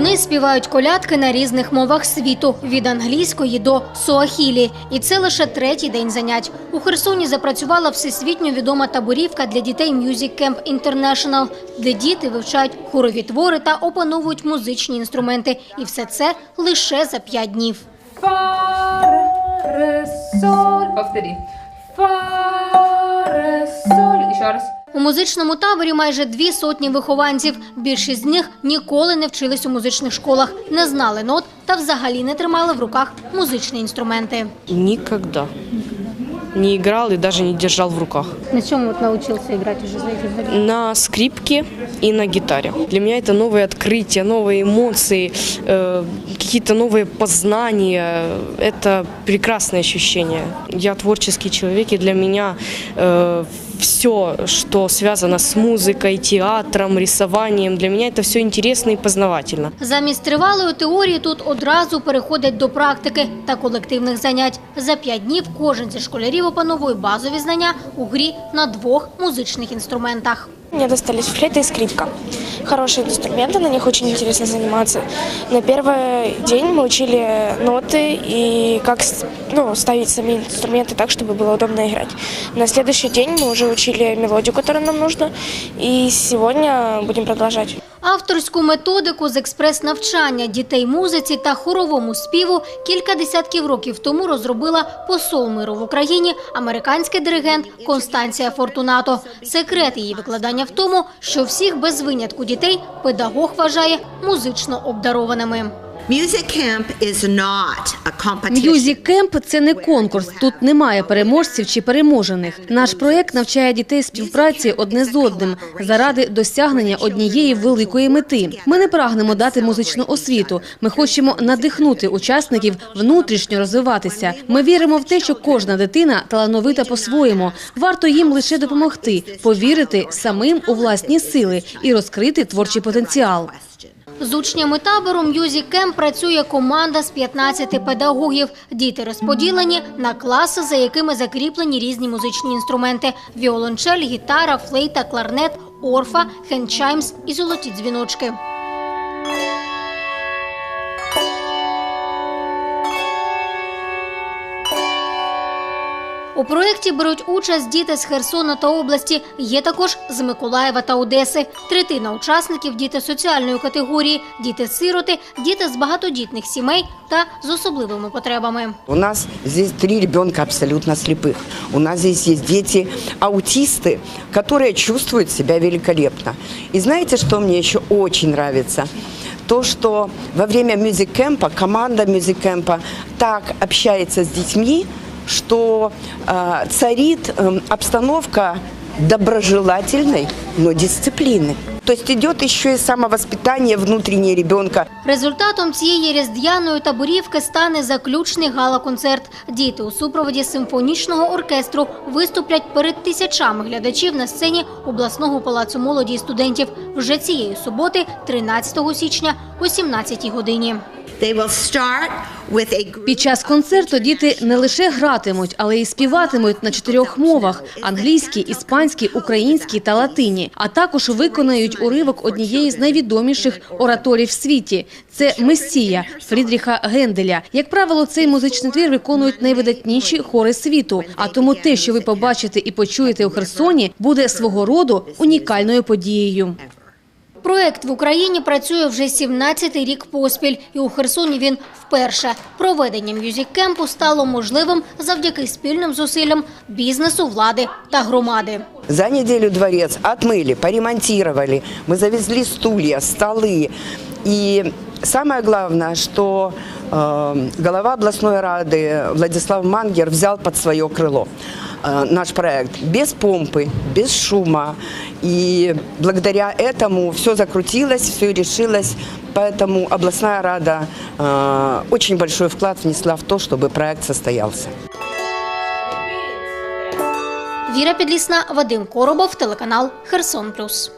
Вони співають колядки на різних мовах світу від англійської до суахілі. І це лише третій день занять. У Херсоні запрацювала всесвітньо відома таборівка для дітей Music Camp International, де діти вивчають хорові твори та опановують музичні інструменти. І все це лише за п'ять днів. Повтори. Фа, ре, соль. Еще раз. У музичному таборі майже дві сотні вихованців. Більшість з них ніколи не вчились у музичних школах, не знали нот та взагалі не тримали в руках музичні інструменти. Никогда. Не играл и даже не держал в руках. На чому от навчився грати вже за На скрипке и на гитаре. Для меня это новые открытия, новые эмоции, э, какие-то новые познания. Это прекрасное ощущение. Я творческий человек, и для меня все, что связано с музыкой, театром, рисованием, для меня это все интересно и познавательно. Замість тривалої теорії тут одразу переходять до практики та колективних занять. За п'ять днів кожен зі школярів опановує базові знання у грі на двох музичних інструментах. Мне достались флейта и скрипка. Хорошие инструменты, на них очень интересно заниматься. На первый день мы учили ноты и как ну, ставить сами инструменты так, чтобы было удобно играть. На следующий день мы уже учили мелодию, которая нам нужна. И сегодня будем продолжать. Авторську методику з експрес-навчання дітей музиці та хоровому співу кілька десятків років тому розробила посол миру в Україні, американський диригент Констанція Фортунато. Секрет її викладання в тому, що всіх без винятку дітей педагог вважає музично обдарованими. Music Camp це не конкурс. Тут немає переможців чи переможених. Наш проект навчає дітей співпраці одне з одним заради досягнення однієї великої мети. Ми не прагнемо дати музичну освіту. Ми хочемо надихнути учасників внутрішньо розвиватися. Ми віримо в те, що кожна дитина талановита по-своєму. Варто їм лише допомогти, повірити самим у власні сили і розкрити творчий потенціал. З учнями табору М'юзік Кем працює команда з 15 педагогів. Діти розподілені на класи, за якими закріплені різні музичні інструменти: віолончель, гітара, флейта, кларнет, орфа, хендчаймс і золоті дзвіночки. У проєкті беруть участь діти з Херсона та області. Є також з Миколаєва та Одеси. Третина учасників діти соціальної категорії, діти-сироти, діти з багатодітних сімей та з особливими потребами. У нас здесь три ребенка абсолютно слепых. У нас здесь есть дети аутисты, которые чувствуют себя великолепно. И знаете, что мне еще очень нравится? То, что во время мюзик-кэмпа, команда мюзик-кэмпа так общается с детьми, что э, царит э, обстановка доброжелательной, но дисциплины. То есть идет еще и самовоспитание внутреннее ребенка. Результатом цієї різдвяної таборівки стане заключний гала-концерт. Діти у супроводі симфонічного оркестру виступлять перед тисячами глядачів на сцені обласного палацу молоді і студентів вже цієї суботи, 13 січня о 17 годині. Під час концерту діти не лише гратимуть, але й співатимуть на чотирьох мовах: англійській, іспанській, українській та латині. А також виконають уривок однієї з найвідоміших ораторій в світі. Це Месія Фрідріха Генделя. Як правило, цей музичний твір виконують найвидатніші хори світу. А тому те, що ви побачите і почуєте у Херсоні, буде свого роду унікальною подією. Проект в Україні працює вже 17-й рік поспіль, і у Херсоні він вперше. Проведення мюзик-кемпу стало можливим завдяки спільним зусиллям бізнесу, влади та громади. За неделю дворец отмыли, поремонтировали. Мы завезли стулья, столы. И самое главное, что э, глава областной рады Владислав Мангер взял под свое крыло э, наш проект без помпы, без шума. И благодаря этому все закрутилось, все решилось. Поэтому областная рада э, очень большой вклад внесла в то, чтобы проект состоялся. Віра Підлісна, Вадим Коробов, телеканал Херсон Плюс.